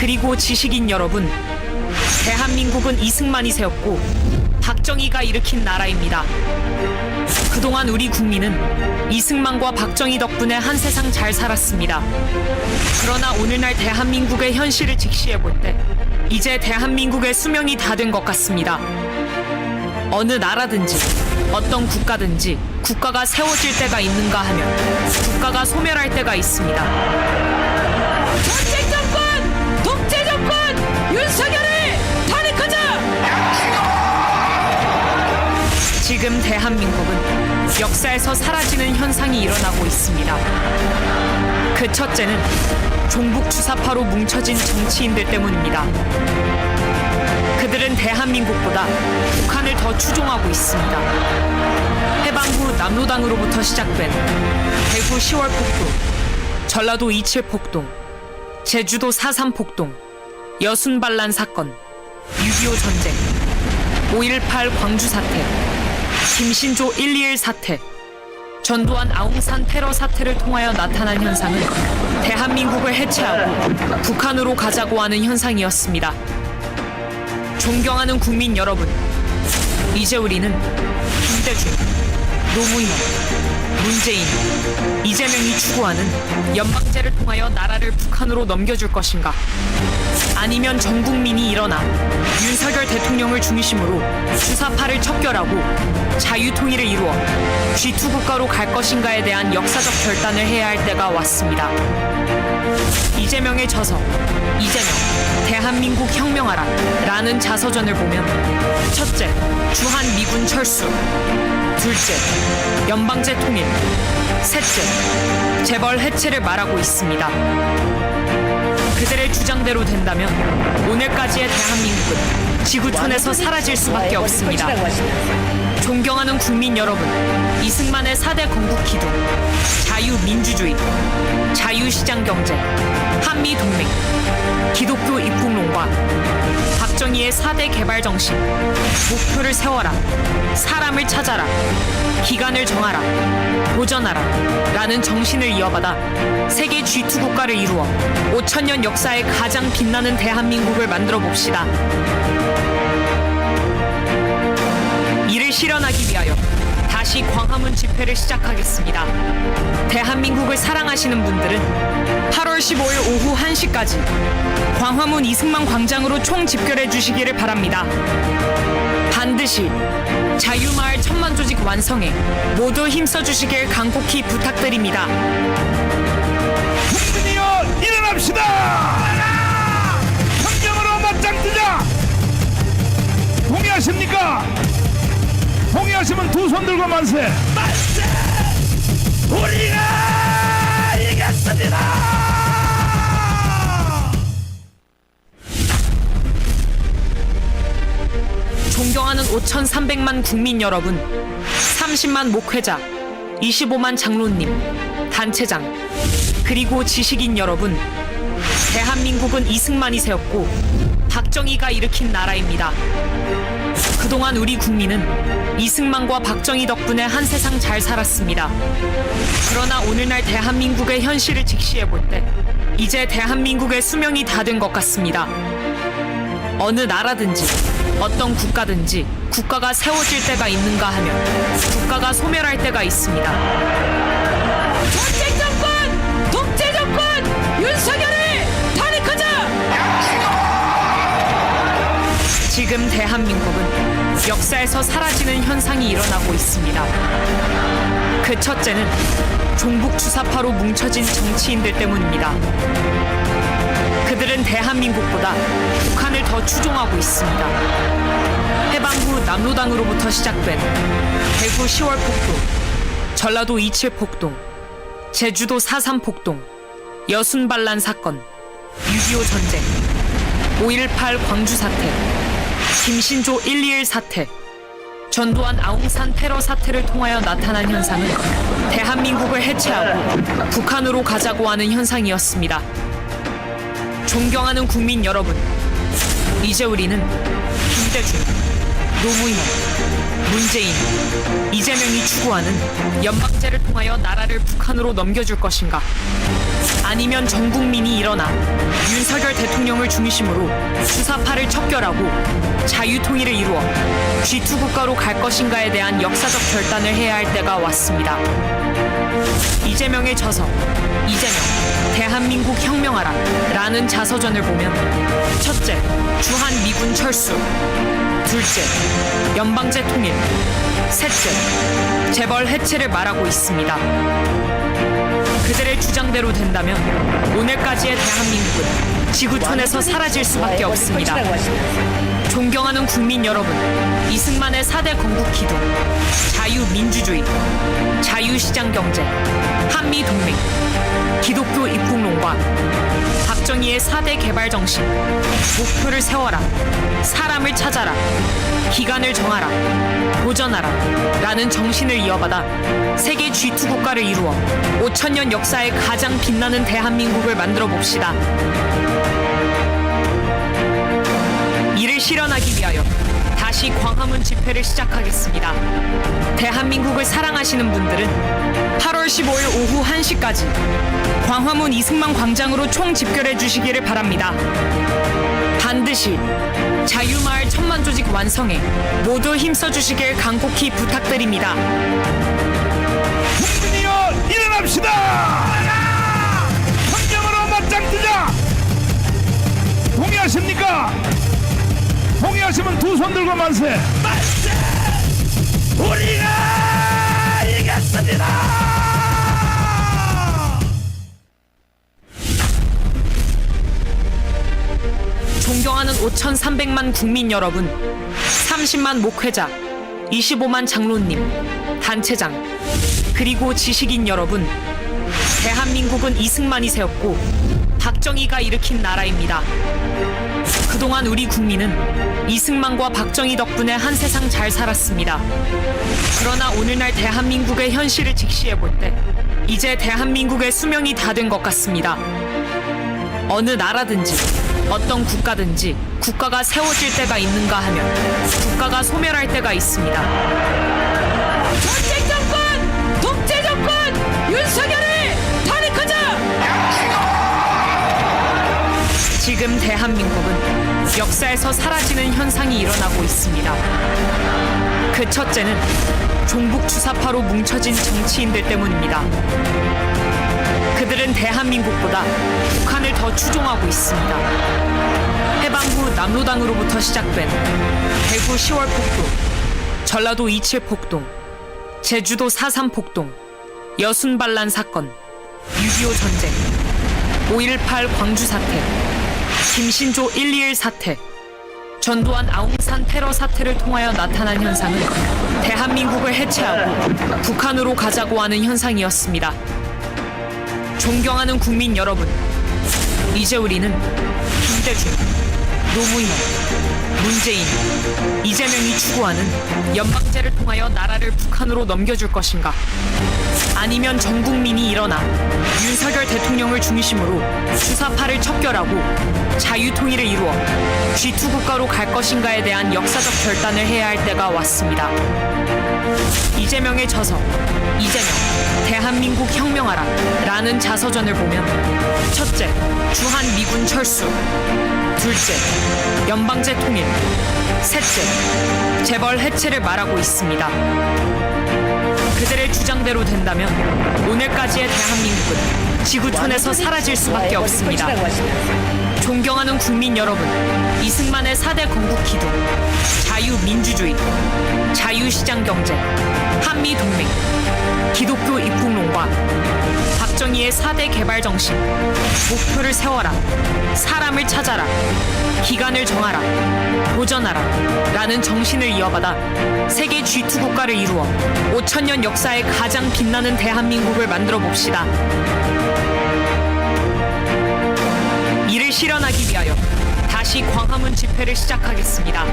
그리고 지식인 여러분, 대한민국은 이승만이 세웠고 박정희가 일으킨 나라입니다. 그동안 우리 국민은 이승만과 박정희 덕분에 한 세상 잘 살았습니다. 그러나 오늘날 대한민국의 현실을 직시해 볼 때 이제 대한민국의 수명이 다 된 것 같습니다. 어느 나라든지 어떤 국가든지 국가가 세워질 때가 있는가 하면 국가가 소멸할 때가 있습니다. 윤석열을 탄핵하자! 지금 대한민국은 역사에서 사라지는 현상이 일어나고 있습니다. 그 첫째는 종북 주사파로 뭉쳐진 정치인들 때문입니다. 그들은 대한민국보다 북한을 더 추종하고 있습니다. 해방 후 남로당으로부터 시작된 대구 10월 폭동, 전라도 27 폭동, 제주도 4.3 폭동, 여순 반란 사건, 6.25 전쟁, 5.18 광주 사태, 김신조 121 사태, 전두환 아웅산 테러 사태를 통하여 나타난 현상은 대한민국을 해체하고 북한으로 가자고 하는 현상이었습니다. 존경하는 국민 여러분, 이제 우리는 김대중, 노무현, 문재인, 이재명이 추구하는 연방제를 통하여 나라를 북한으로 넘겨줄 것인가? 아니면 전 국민이 일어나 윤석열 대통령을 중심으로 주사파를 척결하고 자유통일을 이루어 G2 국가로 갈 것인가에 대한 역사적 결단을 해야 할 때가 왔습니다. 이재명의 저서 이재명 대한민국 혁명하라 라는 자서전을 보면 첫째 주한 미군 철수 둘째 연방제 통일 셋째 재벌 해체를 말하고 있습니다. 그들의 주장대로 된다면 오늘까지의 대한민국은 지구촌에서 사라질 수밖에 없습니다. 존경하는 국민 여러분, 이승만의 4대 건국 기둥, 자유민주주의, 자유시장 경제, 한미 동맹, 기독교 입국론과 박정희의 4대 개발 정신, 목표를 세워라, 사람을 찾아라, 기간을 정하라, 도전하라, 라는 정신을 이어받아 세계 G2 국가를 이루어 5천년 역사에 가장 빛나는 대한민국을 만들어 봅시다. 이를 실현하기 위하여 다시 광화문 집회를 시작하겠습니다. 대한민국을 사랑하시는 분들은 8월 15일 오후 1시까지 광화문 이승만 광장으로 총 집결해 주시기를 바랍니다. 반드시 자유마을 천만 조직 완성에 모두 힘써 주시길 간곡히 부탁드립니다. 국민이여 일어납시다! 혁명으로 맞짱 뜨자! 동의하십니까? 동의하시면 두 손 들고 만세! 만세! 우리가 이겼습니다! 존경하는 5,300만 국민 여러분, 30만 목회자, 25만 장로님, 단체장, 그리고 지식인 여러분, 대한민국은 이승만이 세웠고 박정희가 일으킨 나라입니다. 그동안 우리 국민은 이승만과 박정희 덕분에 한 세상 잘 살았습니다. 그러나 오늘날 대한민국의 현실을 직시해 볼 때 이제 대한민국의 수명이 다 된 것 같습니다. 어느 나라든지 어떤 국가든지 국가가 세워질 때가 있는가 하면 국가가 소멸할 때가 있습니다. 전쟁 정권, 독재 정권, 윤석열을 지금 대한민국은 역사에서 사라지는 현상이 일어나고 있습니다. 그 첫째는 종북 주사파로 뭉쳐진 정치인들 때문입니다. 그들은 대한민국보다 북한을 더 추종하고 있습니다. 해방 후 남로당으로부터 시작된 대구 10월 폭동, 전라도 27 폭동, 제주도 4.3 폭동, 여순 반란 사건, 6.25 전쟁, 5.18 광주 사태, 김신조 121 사태, 전두환 아웅산 테러 사태를 통하여 나타난 현상은 대한민국을 해체하고 북한으로 가자고 하는 현상이었습니다. 존경하는 국민 여러분, 이제 우리는 김대중, 노무현, 문재인, 이재명이 추구하는 연방제를 통하여 나라를 북한으로 넘겨줄 것인가? 아니면 전 국민이 일어나 윤석열 대통령을 중심으로 주사파를 척결하고 자유통일을 이루어 G2 국가로 갈 것인가에 대한 역사적 결단을 해야 할 때가 왔습니다. 이재명의 저서 이재명 대한민국 혁명하라 라는 자서전을 보면 첫째 주한 미군 철수 둘째 연방제 통일 셋째 재벌 해체를 말하고 있습니다. 그들의 주장대로 된다면 오늘까지의 대한민국은 지구촌에서 사라질 수밖에 없습니다. 존경하는 국민 여러분, 이승만의 4대 건국 기둥, 자유민주주의, 자유시장 경제, 한미동맹, 기독교 입국론과 박정희의 4대 개발 정신, 목표를 세워라, 사람을 찾아라, 기간을 정하라, 도전하라, 라는 정신을 이어받아 세계 G2 국가를 이루어 5천년 역사에 가장 빛나는 대한민국을 만들어 봅시다. 실현하기 위하여 다시 광화문 집회를 시작하겠습니다. 대한민국을 사랑하시는 분들은 8월 15일 오후 1시까지 광화문 이승만 광장으로 총 집결해 주시기를 바랍니다. 반드시 자유마을 천만 조직 완성에 모두 힘써 주시길 간곡히 부탁드립니다. 국민이여 일어납시다 혁명으로 맞짱 뜨자 동의하십니까? 동의하시면 두 손 들고 만세. 만세! 우리가 이겼습니다! 존경하는 5,300만 국민 여러분, 30만 목회자, 25만 장로님, 단체장, 그리고 지식인 여러분, 대한민국은 이승만이 세웠고 박정희가 일으킨 나라입니다. 그동안 우리 국민은 이승만과 박정희 덕분에 한 세상 잘 살았습니다. 그러나 오늘날 대한민국의 현실을 직시해 볼 때 이제 대한민국의 수명이 다 된 것 같습니다. 어느 나라든지 어떤 국가든지 국가가 세워질 때가 있는가 하면 국가가 소멸할 때가 있습니다. 지금 대한민국은 역사에서 사라지는 현상이 일어나고 있습니다. 그 첫째는 종북 주사파로 뭉쳐진 정치인들 때문입니다. 그들은 대한민국보다 북한을 더 추종하고 있습니다. 해방 후 남로당으로부터 시작된 대구 10월 폭동, 전라도 27 폭동, 제주도 4.3 폭동, 여순 반란 사건, 6.25 전쟁, 5.18 광주 사태, 김신조 121 사태, 전두환 아웅산 테러 사태를 통하여 나타난 현상은 대한민국을 해체하고 북한으로 가자고 하는 현상이었습니다. 존경하는 국민 여러분, 이제 우리는 김대중, 노무현, 문재인, 이재명이 추구하는 연방제를 통하여 나라를 북한으로 넘겨줄 것인가? 아니면 전 국민이 일어나 윤석열 대통령을 중심으로 주사파를 척결하고 자유통일을 이루어 G2 국가로 갈 것인가에 대한 역사적 결단을 해야 할 때가 왔습니다. 이재명의 저서 이재명 대한민국 혁명하라 라는 자서전을 보면 첫째 주한 미군 철수 둘째 연방제 통일 셋째 재벌 해체를 말하고 있습니다. 그들의 주장대로 된다면 오늘까지의 대한민국은 지구촌에서 사라질 수밖에 없습니다. 존경하는 국민 여러분, 이승만의 4대 건국 기둥, 자유민주주의, 자유시장 경제, 한미동맹, 기독교 입국론과 박정희의 4대 개발 정신, 목표를 세워라, 사람을 찾아라, 기간을 정하라, 도전하라, 라는 정신을 이어받아 세계 G2 국가를 이루어 5천년 역사에 가장 빛나는 대한민국을 만들어 봅시다. 이를 실현하기 위하여 다시 광화문 집회를 시작하겠습니다.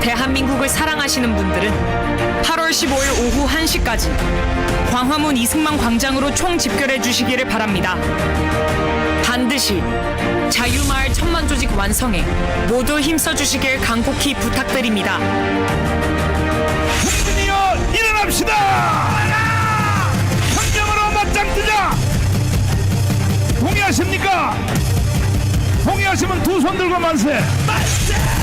대한민국을 사랑하시는 분들은 8월 15일 오후 1시까지 광화문 이승만 광장으로 총 집결해 주시기를 바랍니다. 반드시 자유마을 천만 조직 완성에 모두 힘써 주시길 간곡히 부탁드립니다. 국민이여 일어납시다! 성경으로 맞짱 뜨자! 동의하십니까? 동의하시면 두 손 들고 만세. 만세!